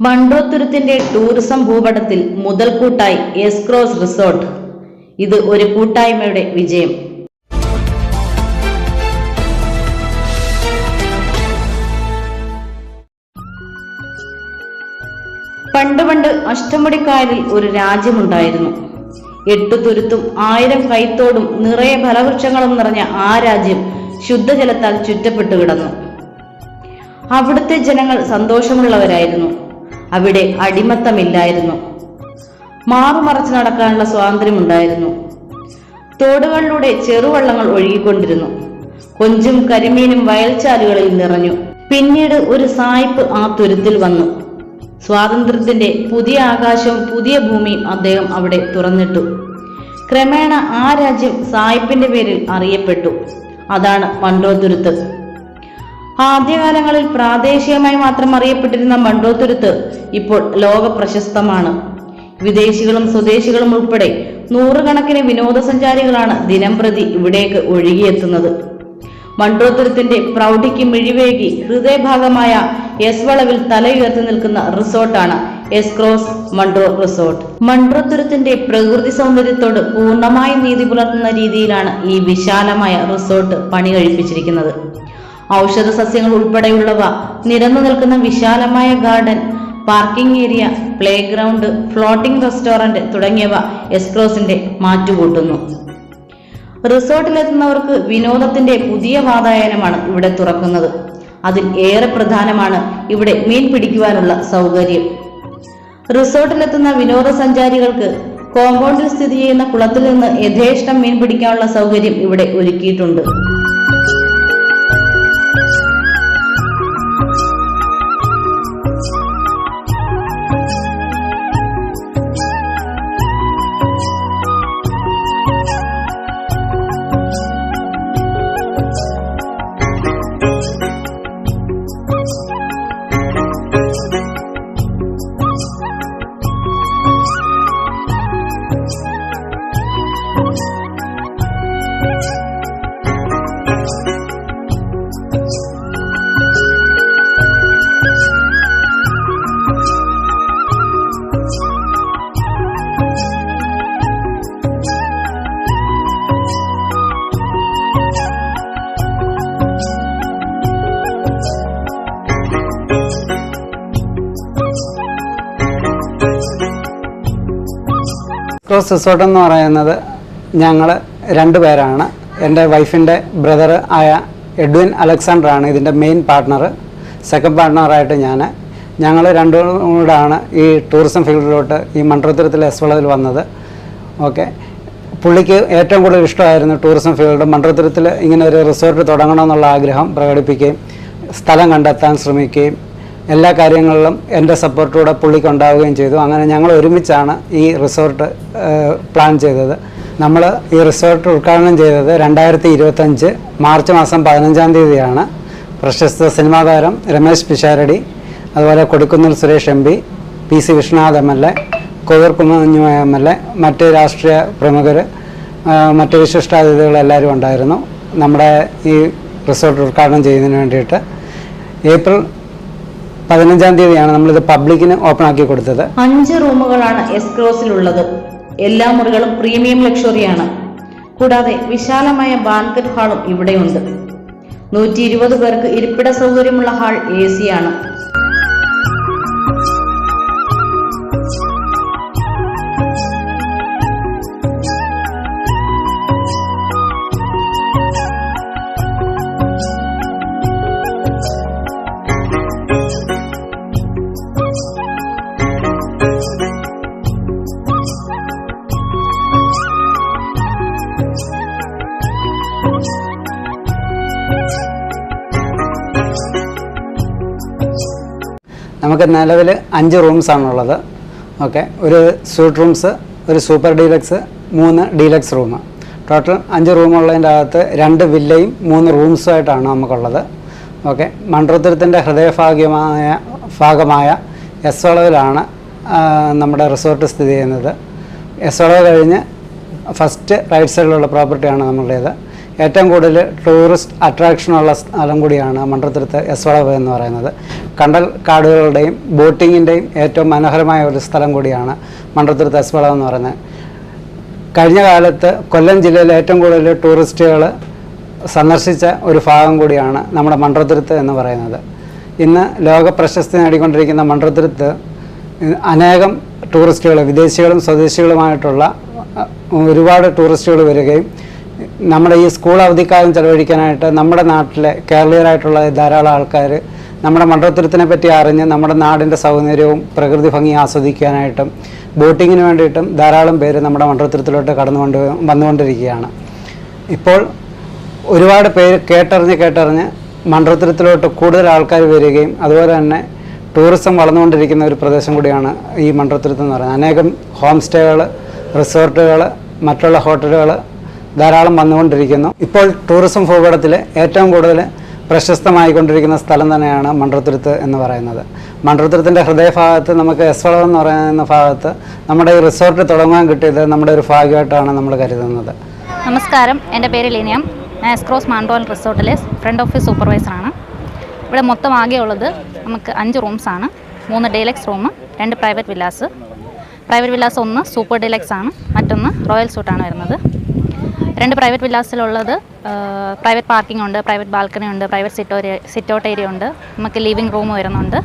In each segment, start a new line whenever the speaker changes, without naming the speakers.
മണ്ടോത്തുരുത്തിന്റെ tourism ഭൂപടത്തിൽ മുതൽക്കൂട്ടായി S-Cross resort ഇത് ഒരു കൂട്ടായ്മയുടെ വിജയം. പണ്ട് പണ്ട് അഷ്ടമുടിക്കായലിൽ ഒരു രാജ്യമുണ്ടായിരുന്നു. എട്ടു തുരുത്തും ആയിരം കൈത്തോടും നിറയെ ഫലവൃക്ഷങ്ങളും നിറഞ്ഞ ആ രാജ്യം ശുദ്ധജലത്താൽ ചുറ്റപ്പെട്ടു കിടന്നു. അവിടുത്തെ ജനങ്ങൾ സന്തോഷമുള്ളവരായിരുന്നു. അവിടെ അടിമത്തമില്ലായിരുന്നു. മാറുമറച്ച് നടക്കാനുള്ള സ്വാതന്ത്ര്യമുണ്ടായിരുന്നു. തോടുകളിലൂടെ ചെറുവള്ളങ്ങൾ ഒഴുകിക്കൊണ്ടിരുന്നു. കൊഞ്ചും കരിമീനും വയൽച്ചാലുകളിൽ നിറഞ്ഞു. പിന്നീട് ഒരു സായിപ്പ് ആ തുരുത്തിൽ വന്നു. സ്വാതന്ത്ര്യത്തിന്റെ പുതിയ ആകാശവും പുതിയ ഭൂമിയും അദ്ദേഹം അവിടെ തുറന്നിട്ടു. ക്രമേണ ആ രാജ്യം സായിപ്പിന്റെ പേരിൽ അറിയപ്പെട്ടു. അതാണ് മണ്ടോതുരുത്ത് ആദ്യകാലങ്ങളിൽ പ്രാദേശികമായി മാത്രം അറിയപ്പെട്ടിരുന്ന മണ്ടോത്തുരുത്ത് ഇപ്പോൾ ലോക പ്രശസ്തമാണ് വിദേശികളും സ്വദേശികളും ഉൾപ്പെടെ നൂറുകണക്കിന് വിനോദസഞ്ചാരികളാണ് ദിനംപ്രതി ഇവിടേക്ക് ഒഴുകിയെത്തുന്നത്. മണ്ടോത്തുരുത്തിന്റെ പ്രൗഢിക്ക് മിഴിവേകി ഹൃദയഭാഗമായ എസ് വളവിൽ തലയുയർത്തി നിൽക്കുന്ന റിസോർട്ടാണ് എസ് ക്രോസ് മൺട്രോ റിസോർട്ട്. മൺട്രോത്തുരത്തിന്റെ പ്രകൃതി സൗന്ദര്യത്തോട് പൂർണമായി നീതി പുലർത്തുന്ന രീതിയിലാണ് ഈ വിശാലമായ റിസോർട്ട് പണി കഴിപ്പിച്ചിരിക്കുന്നത് ഔഷധ സസ്യങ്ങൾ ഉൾപ്പെടെയുള്ളവ നിരന്നു നിൽക്കുന്ന വിശാലമായ garden parking area playground floating restaurant തുടങ്ങിയവ എസ്ക്രോസിന്റെ മാറ്റുകൂട്ടുന്നു. റിസോർട്ടിലെത്തുന്നവർക്ക് വിനോദത്തിന്റെ പുതിയ വാതായനമാണ് ഇവിടെ തുറക്കുന്നത്. അതിൽ ഏറെ പ്രധാനമാണ് ഇവിടെ മീൻ പിടിക്കുവാനുള്ള സൗകര്യം. റിസോർട്ടിലെത്തുന്ന വിനോദസഞ്ചാരികൾക്ക് കോമ്പൗണ്ടിൽ സ്ഥിതി ചെയ്യുന്ന കുളത്തിൽ നിന്ന് യഥേഷ്ടം മീൻ പിടിക്കാനുള്ള സൗകര്യം ഇവിടെ ഒരുക്കിയിട്ടുണ്ട്.
ക്രോസ് റിസോർട്ട് എന്ന് പറയുന്നത് ഞങ്ങൾ രണ്ട് പേരാണ്. എന്റെ വൈഫിന്റെ ബ്രദർ ആയ എഡ്വിൻ അലക്സാണ്ടർ ആണ് ഇതിന്റെ മെയിൻ പാർട്ട്ണർ. സെക്കൻഡ് പാർട്ട്ണറായിട്ട് ഞാൻ ഞങ്ങൾ രണ്ടും കൂടാണ് ഈ ടൂറിസം ഫീൽഡിലോട്ട് ഈ മൺട്രോത്തുരത്തിൽ എസ് വളവിൽ വന്നത്. ഓക്കെ. പുള്ളിക്ക് ഏറ്റവും കൂടുതൽ ഇഷ്ടമായിരുന്നു ടൂറിസം ഫീൽഡ്. മൺട്രോത്തുരത്തിൽ ഇങ്ങനെ ഒരു റിസോർട്ട് തുടങ്ങണമെന്നുള്ള ആഗ്രഹം പ്രകടിപ്പിക്കുകയും സ്ഥലം കണ്ടെത്താൻ ശ്രമിക്കുകയും എല്ലാ കാര്യങ്ങളിലും എന്റെ സപ്പോർട്ടോടെ പുള്ളിക്ക് ഉണ്ടാവുകയും ചെയ്തു. അങ്ങനെ ഞങ്ങൾ ഒരുമിച്ചാണ് ഈ റിസോർട്ട് പ്ലാൻ ചെയ്തത്. നമ്മൾ ഈ റിസോർട്ട് ഉദ്ഘാടനം ചെയ്തത് രണ്ടായിരത്തി ഇരുപത്തഞ്ച് മാർച്ച് മാസം പതിനഞ്ചാം തീയതിയാണ്. പ്രശസ്ത സിനിമാ താരം രമേശ് പിഷാരടി അതുപോലെ Kodikunnil Suresh M P P C Vishwanath M L A Kovoor M L A മറ്റ് രാഷ്ട്രീയ പ്രമുഖർ മറ്റ് വിശിഷ്ടാതിഥികൾ എല്ലാവരും ഉണ്ടായിരുന്നു. നമ്മുടെ ഈ റിസോർട്ട് ഉദ്ഘാടനം ചെയ്യുന്നതിന് വേണ്ടിയിട്ട് ഏപ്രിൽ പതിനഞ്ചാം തീയതിയാണ് നമ്മളിത് പബ്ലിക്കിന് ഓപ്പൺ ആക്കി കൊടുത്തത്.
അഞ്ച് റൂമുകളാണ് എസ്ക്രോസിലുള്ളത് എല്ലാ മുറികളും പ്രീമിയം ലക്ഷറിയാണ് കൂടാതെ വിശാലമായ ബാൻക്കറ്റ് ഹാളും ഇവിടെയുണ്ട്. നൂറ്റി ഇരുപത് പേർക്ക് ഇരിപ്പിട സൗകര്യമുള്ള ഹാൾ എ സിയാണ്
നമുക്ക് നിലവിൽ അഞ്ച് റൂംസാണുള്ളത് ഓക്കെ ഒരു സ്യൂട്ട് റൂംസ് ഒരു സൂപ്പർ ഡീലക്സ് മൂന്ന് ഡീലക്സ് റൂം ടോട്ടൽ അഞ്ച് റൂമുള്ളതിന്റെ അകത്ത് രണ്ട് വില്ലയും മൂന്ന് റൂംസുമായിട്ടാണ് നമുക്കുള്ളത്. ഓക്കെ മൺട്രോത്തുരത്തിന്റെ ഹൃദയഭാഗ്യമായ ഭാഗമായ എസ് വളവിലാണ് നമ്മുടെ റിസോർട്ട് സ്ഥിതി ചെയ്യുന്നത്. എസ് വളവ് കഴിഞ്ഞ് ഫസ്റ്റ് റൈറ്റ് സൈഡിലുള്ള പ്രോപ്പർട്ടിയാണ് നമ്മളുടേത്. ഏറ്റവും കൂടുതൽ ടൂറിസ്റ്റ് അട്രാക്ഷനുള്ള സ്ഥലം കൂടിയാണ് മണ്ഡലത്തുരുത്ത് എസ് വളവ് എന്ന് പറയുന്നത്. കണ്ടൽ കാടുകളുടെയും ബോട്ടിങ്ങിന്റെയും ഏറ്റവും മനോഹരമായ ഒരു സ്ഥലം കൂടിയാണ് മണ്ഡലത്തുരുത്ത് എസ് വളവ് എന്ന് പറയുന്നത്. കഴിഞ്ഞ കാലത്ത് കൊല്ലം ജില്ലയിൽ ഏറ്റവും കൂടുതൽ ടൂറിസ്റ്റുകൾ സന്ദർശിച്ച ഒരു ഭാഗം കൂടിയാണ് നമ്മുടെ മണ്ഡലത്തുരുത്ത് എന്ന് പറയുന്നത്. ഇന്ന് ലോക പ്രശസ്തി നേടിക്കൊണ്ടിരിക്കുന്ന മണ്ഡലത്തുരുത്ത് അനേകം ടൂറിസ്റ്റുകൾ വിദേശികളും സ്വദേശികളുമായിട്ടുള്ള ഒരുപാട് ടൂറിസ്റ്റുകൾ വരികയും നമ്മുടെ ഈ സ്കൂൾ അവധിക്കാലം ചെലവഴിക്കാനായിട്ട് നമ്മുടെ നാട്ടിലെ കേരളീയരായിട്ടുള്ള ധാരാളം ആൾക്കാർ നമ്മുടെ മണ്ഡലത്തിനെ പറ്റി അറിഞ്ഞ് നമ്മുടെ നാടിന്റെ സൗന്ദര്യവും പ്രകൃതി ഭംഗി ആസ്വദിക്കാനായിട്ടും ബോട്ടിങ്ങിന് വേണ്ടിയിട്ടും ധാരാളം പേര് നമ്മുടെ മണ്ഡലത്തുരത്തിലോട്ട് കടന്നുകൊണ്ട് വന്നുകൊണ്ടിരിക്കുകയാണ്. ഇപ്പോൾ ഒരുപാട് പേര് കേട്ടറിഞ്ഞ് കേട്ടറിഞ്ഞ് മണ്ഡലത്തിലോട്ട് കൂടുതൽ ആൾക്കാർ വരികയും അതുപോലെ തന്നെ ടൂറിസം വളർന്നുകൊണ്ടിരിക്കുന്ന ഒരു പ്രദേശം കൂടിയാണ് ഈ മണ്ഡലത്തുരുത്ത് എന്ന് പറയുന്നത്. അനേകം ഹോം സ്റ്റേകൾ റിസോർട്ടുകൾ മറ്റുള്ള ഹോട്ടലുകൾ ധാരാളം വന്നുകൊണ്ടിരിക്കുന്നു. ഇപ്പോൾ ടൂറിസം ഭൂപടത്തിൽ ഏറ്റവും കൂടുതൽ പ്രശസ്തമായിക്കൊണ്ടിരിക്കുന്ന സ്ഥലം തന്നെയാണ് മണ്ഡലത്തുരുത്ത് എന്ന് പറയുന്നത്. മണ്ഡലത്തുരത്തിന്റെ ഹൃദയഭാഗത്ത് നമുക്ക് എസ് വളം എന്ന് പറയുന്ന ഭാഗത്ത് നമ്മുടെ ഈ റിസോർട്ട് തുടങ്ങാൻ കിട്ടിയത് നമ്മുടെ ഒരു ഭാഗ്യമായിട്ടാണ് നമ്മൾ കരുതുന്നത്.
നമസ്കാരം. എന്റെ പേര് ലിനിയം. ഞാൻ എസ്ക്രോസ് മാൻഡോൽ റിസോർട്ടിലെ ഫ്രണ്ട് ഓഫീസ് സൂപ്പർവൈസറാണ് ഇവിടെ മൊത്തം ആകെയുള്ളത് നമുക്ക് അഞ്ച് റൂംസാണ് മൂന്ന് ഡീലക്സ് റൂം രണ്ട് പ്രൈവറ്റ് വില്ലാസ് പ്രൈവറ്റ് വില്ലാസ് ഒന്ന് സൂപ്പർ ഡീലക്സ് ആണ്. മറ്റൊന്ന് റോയൽ സൂട്ടാണ് വരുന്നത്. രണ്ട് പ്രൈവറ്റ് വില്ലാസിലുള്ളത് പ്രൈവറ്റ് പാർക്കിംഗ് ഉണ്ട് പ്രൈവറ്റ് ബാൽക്കണി ഉണ്ട് പ്രൈവറ്റ് സിറ്റോ സിറ്റൗട്ട് ഏരിയ ഉണ്ട് നമുക്ക് ലിവിംഗ് റൂം വരുന്നുണ്ട്.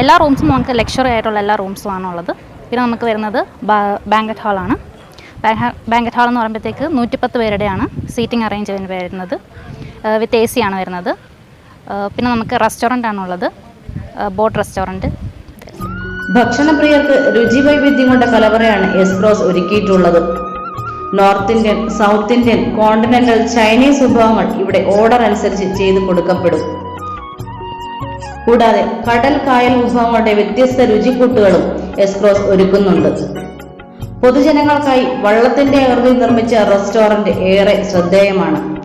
എല്ലാ റൂംസും നമുക്ക് ലക്ഷറി ആയിട്ടുള്ള എല്ലാ റൂംസും ആണുള്ളത്. പിന്നെ നമുക്ക് വരുന്നത് ബാങ്കറ്റ് ഹാളാണ് ബാങ്കറ്റ് ഹാൾ എന്ന് പറയുമ്പോഴത്തേക്ക് നൂറ്റിപ്പത്ത് പേരുടെയാണ് സീറ്റിംഗ് അറേഞ്ച്മെന്റ് വരുന്നത്. വിത്ത് എ സി ആണ് വരുന്നത്. പിന്നെ നമുക്ക് റെസ്റ്റോറന്റ് ആണുള്ളത്. ബോട്ട് റെസ്റ്റോറന്റ്
ഭക്ഷണപ്രിയർക്ക് രുചി വൈവിധ്യം കൊണ്ട കലവറയാണ് എസ്പ്രോസ് ഒരുക്കിയിട്ടുള്ളത്. North Indian South Indian continental Chinese വിഭവങ്ങൾ ഇവിടെ ഓർഡർ അനുസരിച്ച് ചെയ്തു കൊടുക്കപ്പെടും. കൂടാതെ കടൽ കായൽ വിഭവങ്ങളുടെ വ്യത്യസ്ത രുചിക്കൂട്ടുകളും എസ്ക്രോസ് ഒരുക്കുന്നുണ്ട്. പൊതുജനങ്ങൾക്കായി വള്ളത്തിന്റെ അകൃതി നിർമ്മിച്ച റെസ്റ്റോറന്റ് ഏറെ ശ്രദ്ധേയമാണ്.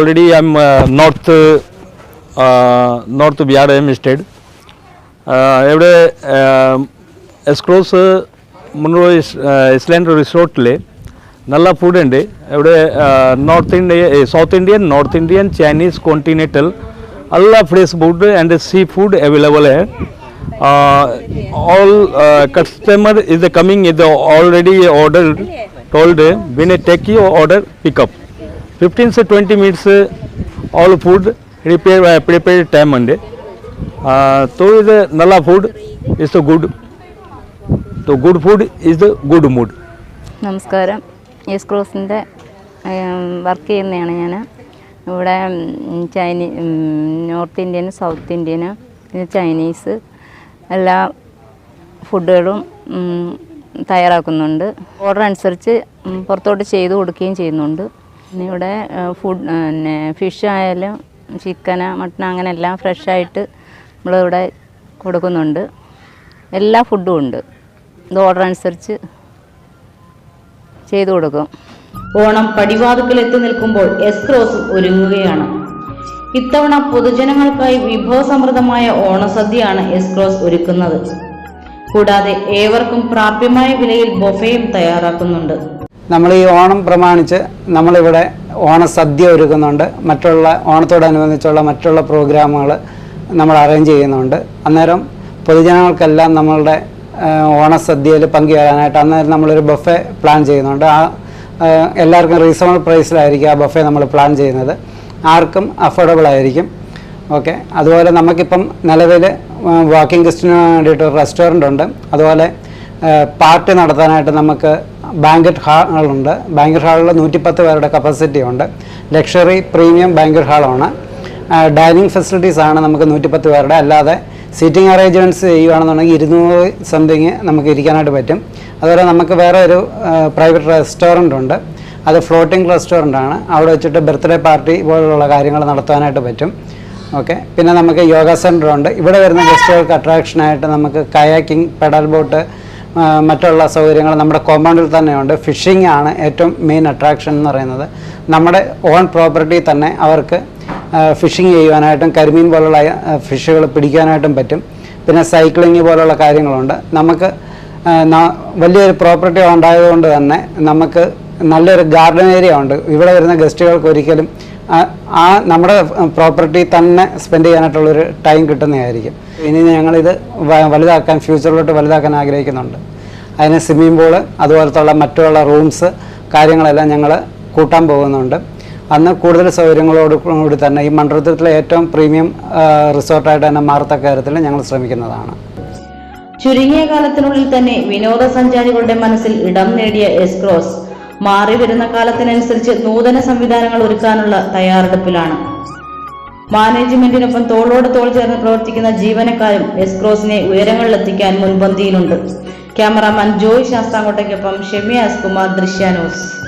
Already I M north north ബിയാർ എം എസ്റ്റേറ്റ് ഇവിടെ എസ്ക്രോസ് മുന്നൂറ് ഇസ്ലാൻഡ് റിസോർട്ടിൽ നല്ല ഫുഡ് ഉണ്ട്. ഇവിടെ North India South Indian North Indian Chinese continental എല്ലാ fresh food and sea food available है uh, all uh, customer is coming is already ordered told uh, when I take your order pick up 15 to 20 minutes uh, all food prepare uh, prepare time and good uh, so good food is the good mood
നമസ്കാരം S ക്രോസിന്റെ work ചെയ്യുന്നതാണ് ഞാൻ ഇവിടെ ചൈനീ North Indian South Indian Chinese എല്ലാ ഫുഡുകളും തയ്യാറാക്കുന്നുണ്ട് order അനുസരിച്ച് പുറത്തോട്ട് ചെയ്ത് കൊടുക്കുകയും ചെയ്യുന്നുണ്ട് പിന്നെ ഇവിടെ ഫുഡ് പിന്നെ ഫിഷ് ആയാലും ചിക്കന് മട്ടൺ അങ്ങനെ എല്ലാം ഫ്രഷായിട്ട് നമ്മളിവിടെ കൊടുക്കുന്നുണ്ട്. എല്ലാ ഫുഡും ഉണ്ട്. ഇത് ഓർഡർ അനുസരിച്ച് ചെയ്തു കൊടുക്കും.
ഓണം പടിവാതുക്കൽ എത്തി നിൽക്കുമ്പോൾ എസ്ക്രോസും ഒരുങ്ങുകയാണ്. ഇത്തവണ പൊതുജനങ്ങൾക്കായി വിഭവസമൃദ്ധമായ ഓണസദ്യയാണ് എസ്ക്രോസ് ഒരുക്കുന്നത്. കൂടാതെ ഏവർക്കും പ്രാപ്യമായ വിലയിൽ ബൊഫയും തയ്യാറാക്കുന്നുണ്ട്.
നമ്മൾ ഈ ഓണം പ്രമാണിച്ച് നമ്മളിവിടെ ഓണസദ്യ ഒരുക്കുന്നുണ്ട്. മറ്റുള്ള ഓണത്തോടനുബന്ധിച്ചുള്ള മറ്റുള്ള പ്രോഗ്രാമുകൾ നമ്മൾ അറേഞ്ച് ചെയ്യുന്നുണ്ട്. അന്നേരം പൊതുജനങ്ങൾക്കെല്ലാം നമ്മളുടെ ഓണസദ്യയിൽ പങ്കുചേരാനായിട്ട് അന്നേരം നമ്മളൊരു ബഫേ പ്ലാൻ ചെയ്യുന്നുണ്ട്. ആ എല്ലാവർക്കും റീസണബിൾ പ്രൈസിലായിരിക്കും ആ ബഫേ നമ്മൾ പ്ലാൻ ചെയ്യുന്നത്. ആർക്കും അഫോർഡബിൾ ആയിരിക്കും. ഓക്കെ. അതുപോലെ നമുക്കിപ്പം നിലവിൽ വാക്കിംഗ് ഗസ്റ്റിന് വേണ്ടിയിട്ട് റെസ്റ്റോറന്റ് ഉണ്ട്. അതുപോലെ പാർട്ടി നടത്താനായിട്ട് നമുക്ക് ബാങ്കറ്റ് ഹാളുണ്ട്. ബാങ്കറ്റ് ഹാളിൽ നൂറ്റിപ്പത്ത് പേരുടെ കപ്പാസിറ്റി ഉണ്ട്. ലക്ഷറി പ്രീമിയം ബാങ്കറ്റ് ഹാളാണ്. ഡൈനിങ് ഫെസിലിറ്റീസ് ആണ് നമുക്ക് നൂറ്റിപ്പത്ത് പേരുടെ. അല്ലാതെ സീറ്റിംഗ് അറേഞ്ച്മെന്റ്സ് ചെയ്യുകയാണെന്നുണ്ടെങ്കിൽ ഇരുന്നൂറ് സംതിങ് നമുക്ക് ഇരിക്കാനായിട്ട് പറ്റും. അതുപോലെ നമുക്ക് വേറെ ഒരു പ്രൈവറ്റ് റെസ്റ്റോറന്റ് ഉണ്ട്. അത് ഫ്ലോട്ടിംഗ് റെസ്റ്റോറന്റ് ആണ്. അവിടെ വെച്ചിട്ട് ബർത്ത്ഡേ പാർട്ടി പോലുള്ള കാര്യങ്ങൾ നടത്താനായിട്ട് പറ്റും. ഓക്കെ പിന്നെ നമുക്ക് യോഗ സെന്റർ ഇവിടെ വരുന്ന ഗസ്റ്റുകൾക്ക് അട്രാക്ഷനായിട്ട് നമുക്ക് കയാക്കിംഗ് പെഡൽ ബോട്ട് മറ്റുള്ള സൗകര്യങ്ങൾ നമ്മുടെ കോമ്പൗണ്ടിൽ തന്നെയുണ്ട്. ഫിഷിംഗ് ആണ് ഏറ്റവും മെയിൻ അട്രാക്ഷൻ എന്ന് പറയുന്നത്. നമ്മുടെ ഓൺ പ്രോപ്പർട്ടി തന്നെ അവർക്ക് ഫിഷിംഗ് ചെയ്യുവാനായിട്ടും കരിമീൻ പോലുള്ള ഫിഷുകൾ പിടിക്കാനായിട്ടും പറ്റും. പിന്നെ സൈക്ലിംഗ് പോലുള്ള കാര്യങ്ങളുണ്ട്. നമുക്ക് വലിയൊരു പ്രോപ്പർട്ടി ഉണ്ടായതുകൊണ്ട് തന്നെ നമുക്ക് നല്ലൊരു ഗാർഡൻ ഏരിയ ഉണ്ട്. ഇവിടെ വരുന്ന ഗസ്റ്റുകൾക്ക് ഒരിക്കലും ആ- നമ്മുടെ പ്രോപ്പർട്ടി തന്നെ സ്പെൻഡ് ചെയ്യാനായിട്ടുള്ളൊരു ടൈം കിട്ടുന്നതായിരിക്കും. ഇനി ഞങ്ങളിത് വലുതാക്കാൻ ഫ്യൂച്ചറിലോട്ട് വലുതാക്കാൻ ആഗ്രഹിക്കുന്നുണ്ട്. അതിന് സ്വിമ്മിംഗ് പൂൾ അതുപോലത്തുള്ള മറ്റുള്ള റൂംസ് കാര്യങ്ങളെല്ലാം ഞങ്ങൾ കൂട്ടാൻ പോകുന്നുണ്ട്. അന്ന് കൂടുതൽ സൗകര്യങ്ങളോട് കൂടി തന്നെ ഈ മണ്ഡലത്തിലെ ഏറ്റവും പ്രീമിയം റിസോർട്ടായിട്ട് തന്നെ മാറത്തക്ക കാര്യത്തിൽ ഞങ്ങൾ ശ്രമിക്കുന്നതാണ്.
ചുരുങ്ങിയ കാലത്തിനുള്ളിൽ തന്നെ വിനോദസഞ്ചാരികളുടെ മനസ്സിൽ ഇടം നേടിയ എസ്ക്രോസ് മാറി വരുന്ന കാലത്തിനനുസരിച്ച് നൂതന സംവിധാനങ്ങൾ ഒരുക്കാനുള്ള തയ്യാറെടുപ്പിലാണ്. മാനേജ്മെന്റിനൊപ്പം തോളോട് തോൾ ചേർന്ന് പ്രവർത്തിക്കുന്ന ജീവനക്കാരും എസ്ക്രോസിനെ ഉയരങ്ങളിലെത്തിക്കാൻ മുൻപന്തിയിലുണ്ട്. ക്യാമറാമാൻ ജോയ് ശാസ്താങ്കോട്ടയ്ക്കൊപ്പം ഷെമി അസ്കുമാർ കുമാർ ദൃശ്യ ന്യൂസ്